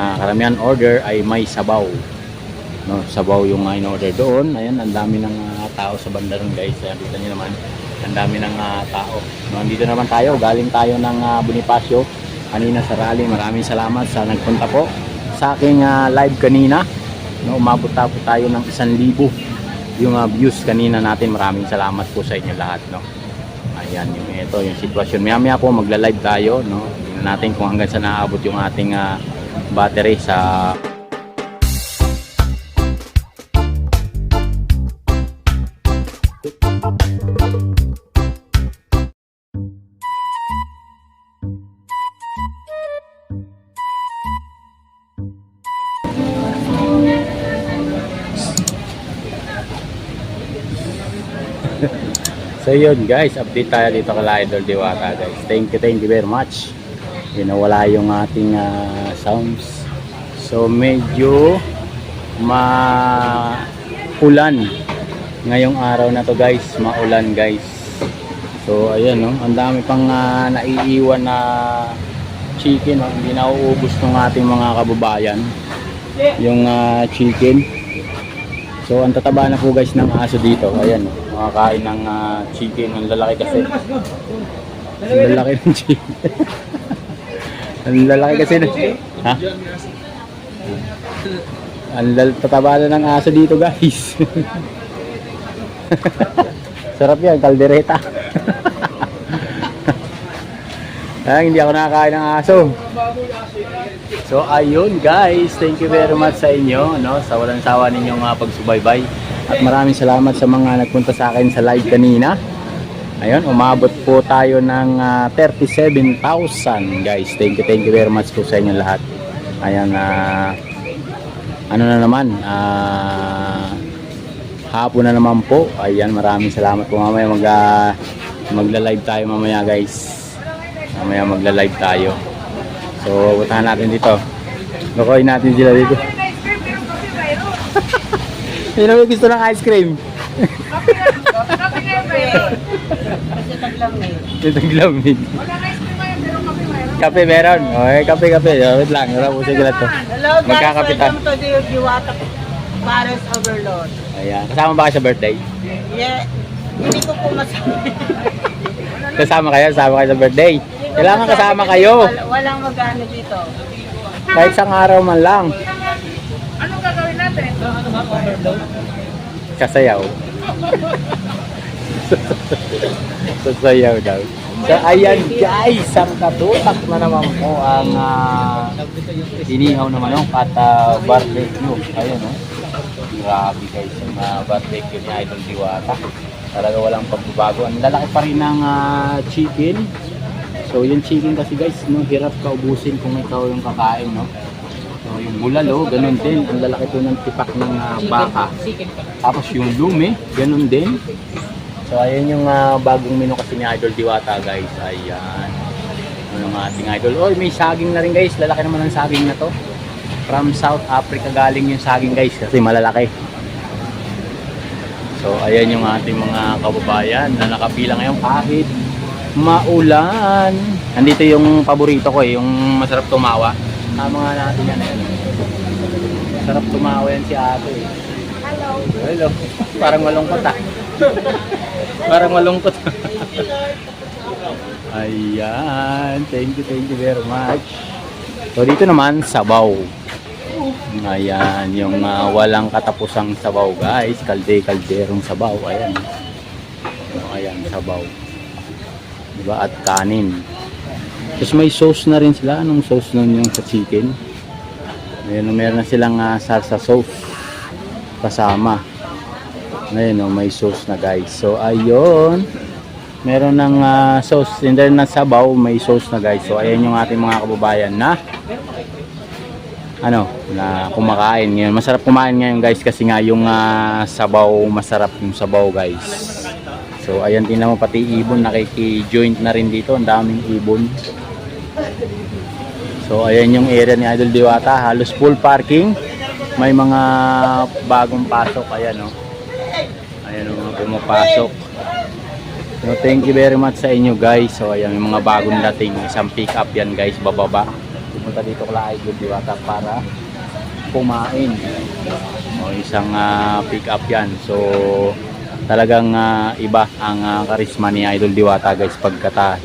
ah, karamihan order ay may sabaw. No, sabaw yung uh, in-order doon. Ayan, ang dami ng ah, tao sa banda ron guys. Ayan, kita nyo naman. Ang dami ng ah, tao. No, andito naman tayo. Galing tayo ng ah, Bonifacio. Kanina sa rally. Maraming salamat sa nagpunta po sa aking ah, live kanina. No, umabot po tayo ng isang libo yung ah, views kanina natin. Maraming salamat po sa inyo lahat. No. Ayan, yung ito, yung sitwasyon. Maya maya po magla-live tayo. No. Tingnan natin kung hanggang saan naabot yung ating ah, battery sa So yun guys, update tayo dito kala Idol Diwata guys. Thank you, thank you very much. Yun, nawala yung ating ah, sounds. So medyo maulan ngayong araw na to guys. Maulan guys. So ayan no, ang dami pang ah, naiiwan na chicken. No? Hindi na uubos ng ating mga kababayan. Yung ah, chicken. So ang tataba na po guys ng aso dito. Ayan, oh, makakain ng ah, chicken. Ang lalaki kasi. Ang lalaki ng chicken. ang lalaki kasi na. Ha? Ang lal- tataba na ng aso dito guys. Sarap yan, kaldereta. Ay, hindi ako nakakain ng aso. So ayun guys, thank you very much sa inyo no sa walang sawa ninyong uh, pagsubaybay. At maraming salamat sa mga nagpunta sa akin sa live kanina. Ayun, umabot po tayo ng ah, 37,000 guys. Thank you, thank you very much po sa inyo lahat. Ayan, ah, ano na naman, ah, hapon na naman po. Ayan, maraming salamat po mamaya mag, ah, magla-live tayo mamaya guys. Mamaya magla-live tayo. So, puntahan natin dito. Lukoy natin sila dito. Sino may gusto ng ice cream? Kasi taglamig. Ito lamig. Kape meron. Okay, kape, kape. Oh, wait lang. Rapusin ko lang to. Hello guys, Magkakapitan. welcome to the Diwata Paris Overload. Ayan. Kasama ba kayo sa birthday? Yeah, hindi ko po masabi. Kasama kayo? Kasama kayo sa birthday? Kailangan kasama kayo. wal- walang magano dito. Kahit isang araw man lang. Anong gagawin natin? Kasayaw. Sasayaw daw. So ayan guys, ang katutak na naman po ang uh, inihaw na manok at uh, barbecue. Ayun oh. Grabe guys, yung uh, barbecue ni Idol Diwata. Talaga walang pagbabago. Ang lalaki pa rin ng ah, chicken. So yung chicken kasi guys, no, hirap ka kung ikaw yung kakain, no. So yung bulalo, ganun din. Ang lalaki po ng tipak ng ah, baka. Tapos yung lumi, ganun din. So ayan yung ah, bagong menu kasi ni Idol Diwata guys. Ayan. Ano ng ating idol. Oy, may saging na rin guys. Lalaki naman ng saging na to. From South Africa galing yung saging guys kasi malalaki. So ayan yung ating mga kababayan na nakapila ngayon kahit maulan. Nandito yung paborito ko eh, yung masarap tumawa. Tama nga natin yan. Ayan. Masarap tumawa yan si ate eh. Hello. Hello. Parang malungkot ah. Parang malungkot. Ayan. Thank you, thank you very much. So dito naman, sabaw. Ayan, yung ah, walang katapusang sabaw guys. Kalde, kalderong sabaw. Ayan. Ayan, sabaw. Diba? At kanin. Tapos may sauce na rin sila. Anong sauce nun yung sa chicken? Ayan, meron na silang ah, salsa sauce kasama. Ngayon, oh, may sauce na guys. So, ayun. Meron ng ah, sauce. Hindi na sabaw, may sauce na guys. So, ayan yung ating mga kababayan na ano, na kumakain ngayon. Masarap kumain ngayon guys kasi nga yung ah, sabaw, masarap yung sabaw guys. So, ayan din naman pati ibon, nakiki-joint na rin dito. Ang daming ibon. So, ayan yung area ni Idol Diwata. Halos full parking. May mga bagong pasok. Ayan, oh. Ayan, oh, mga pumapasok. So, thank you very much sa inyo, guys. So, ayan, yung mga bagong dating. Isang pick up yan, guys, bababa. pumunta dito kala Idol Diwata para kumain. O, isang ah, pick up yan. So, talagang ah, iba ang ah, karisma ni Idol Diwata guys pagkata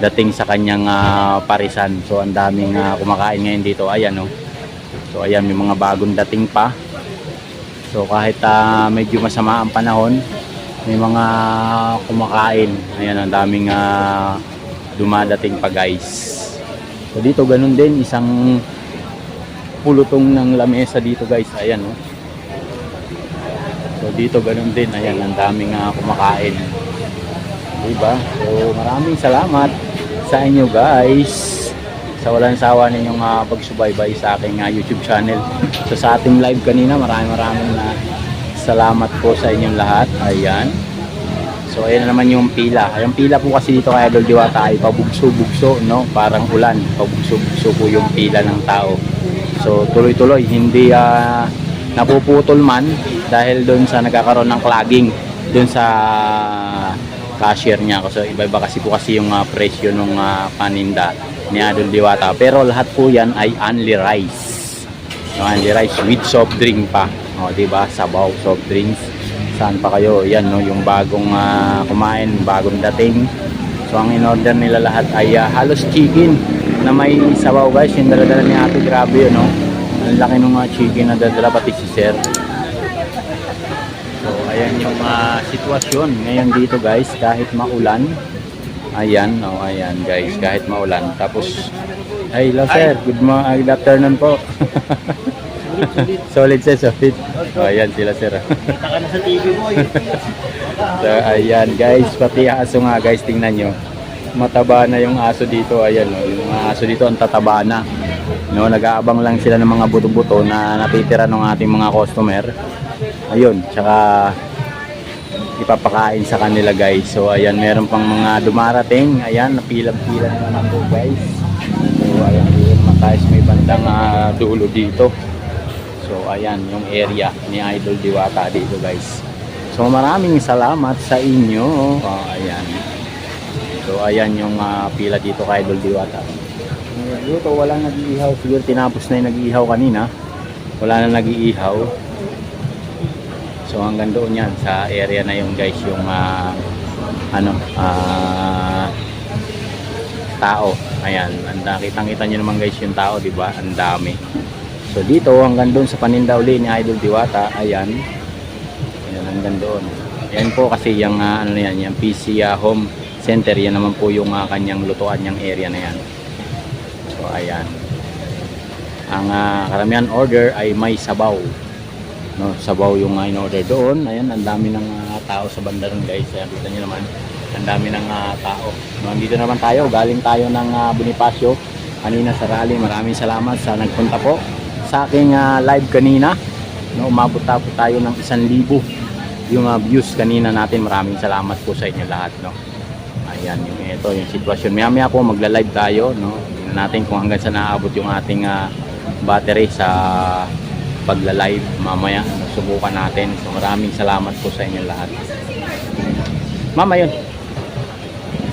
dating sa kanyang ah, parisan. So, ang daming ah, kumakain ngayon dito. Ayan, no. So, ayan, may mga bagong dating pa. So, kahit ah, medyo masama ang panahon, may mga kumakain. Ayan, ang daming ah, dumadating pa guys. So dito ganun din isang pulutong ng lamesa dito guys. Ayan oh. So dito ganun din. Ayan ang daming ah, kumakain. Diba? So maraming salamat sa inyo guys sa walang sawa ninyong ah, pagsubaybay sa aking ah, YouTube channel. So sa ating live kanina maraming maraming na salamat po sa inyong lahat. Ayan. So ayan na naman yung pila. Yung pila po kasi dito kay Idol Diwata ay pabugso-bugso, no? Parang ulan, pabugso-bugso po yung pila ng tao. So tuloy-tuloy, hindi ah, napuputol man dahil doon sa nagkakaroon ng clogging doon sa cashier niya. So iba-iba kasi po kasi yung ah, presyo ng paninda ni Idol Diwata. Pero lahat po yan ay only rice. No, only rice with soft drink pa. O, di ba? Sabaw, soft drinks saan pa kayo yan no yung bagong ah, kumain bagong dating so ang in-order nila lahat ay ah, halos chicken na may sabaw guys yung daladala ni ate grabe yun no ang laki ng mga chicken na dadala pati si sir so ayan yung ah, sitwasyon ngayon dito guys kahit maulan ayan no ayan guys kahit maulan tapos ay hello sir good morning good afternoon po solid sir solid oh, ayan sila sir Kita ka sa TV eh. So, ayan guys, pati aso nga guys, tingnan nyo. Mataba na yung aso dito, ayan no. Yung aso dito ang tataba na. No, nag-aabang lang sila ng mga buto-buto na natitira ng ating mga customer. Ayun, tsaka ipapakain sa kanila guys. So ayan, meron pang mga dumarating. Ayan, napila-pila na naman po guys. So ayan, matayos may bandang ah, dulo dito. So ayan yung area ni Idol Diwata dito guys. So maraming salamat sa inyo. Oh, ayan. So ayan yung ah, pila dito kay Idol Diwata. Luto walang nag-iihaw. Siguro tinapos na yung nag-iihaw kanina. Wala na nag-iihaw. So hanggang doon yan sa area na yung guys yung ah, ano ah tao. Ayan, ang nakitang-kita nyo naman guys yung tao, di ba? Ang dami. So dito hanggang doon sa paninda uli ni Idol Diwata, ayan. Ayan hanggang doon. Ayan po kasi yung ah, ano yan, yung PC ah, home center, yan naman po yung ah, kanyang lutuan yung area na yan. So ayan. Ang ah, karamihan order ay may sabaw. No, sabaw yung uh, in-order doon. Ayan, ang dami ng ah, tao sa banda ron guys. Ayan, kita nyo naman. Ang dami ng ah, tao. No, andito naman tayo. Galing tayo ng ah, Bonifacio. Kanina sa rally. Maraming salamat sa nagpunta po sa aking ah, live kanina. No, umabot po tayo ng isang libo yung ah, views kanina natin. Maraming salamat po sa inyo lahat. No. Ayan, yung ito, yung sitwasyon. Maya maya po magla-live tayo. No. Tingnan natin kung hanggang sa naabot yung ating ah, battery sa pagla-live mamaya. Subukan natin. So maraming salamat po sa inyo lahat. Mama yun.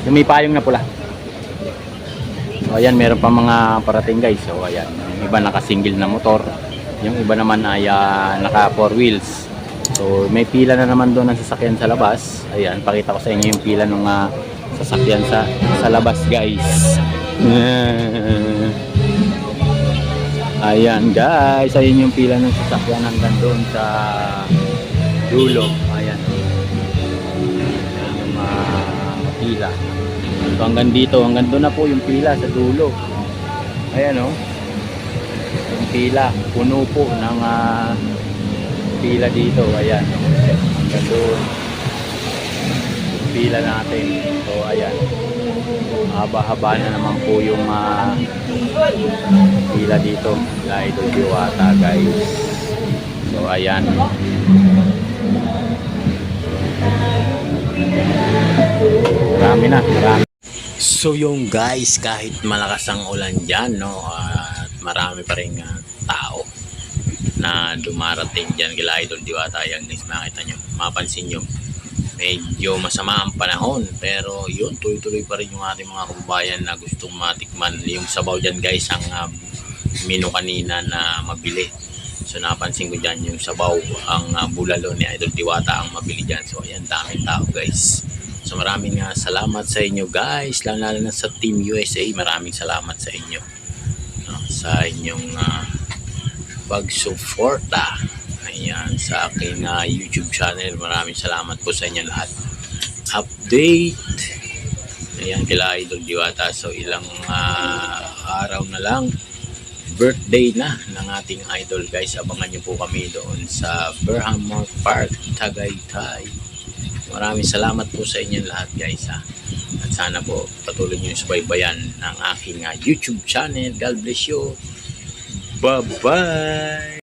Yung may payong na pula. So ayan meron pa mga parating guys. So ayan. Yung iba naka single na motor. Yung iba naman ay ah, naka four wheels. So may pila na naman doon ng sasakyan sa labas. Ayan pakita ko sa inyo yung pila ng ah, sasakyan sa sa labas guys Ayan guys, ayun yung pila ng sasakyan hanggang doon sa dulo. Ayan. Ayan yung mga pila. So hanggang dito, hanggang doon na po yung pila sa dulo. Ayan o. Yung pila, puno po ng ah, pila dito. Ayan. Hanggang doon. Yung pila natin. So ayan. Haba-haba na naman po yung ah, pila dito la Idol Diwata guys. So ayan. Marami na marami. So yung guys kahit malakas ang ulan dyan no at marami pa rin ah, tao na dumarating dyan kila Idol Diwata. Yan guys makita nyo mapansin nyo medyo masama ang panahon. Pero yun tuloy-tuloy pa rin yung ating mga kababayan na gustong matikman. Yung sabaw dyan guys ang uh, menu kanina na mabili. So napansin ko dyan yung sabaw ang uh, bulalo ni Idol Diwata ang mabili dyan. So ayan daming tao guys. So maraming uh, salamat sa inyo guys. Lalo, lalo na sa Team USA maraming salamat sa inyo. No, sa inyong uh, pagsuporta ayan sa aking uh, YouTube channel. Maraming salamat po sa inyo lahat. Update. Ayan kila Idol Diwata. So ilang uh, araw na lang. Birthday na ng ating idol guys. Abangan nyo po kami doon sa Berhamont Park Tagaytay. Maraming salamat po sa inyo lahat guys ha at sana po patuloy nyo subaybayan ng aking uh, YouTube channel. God bless you. Bye bye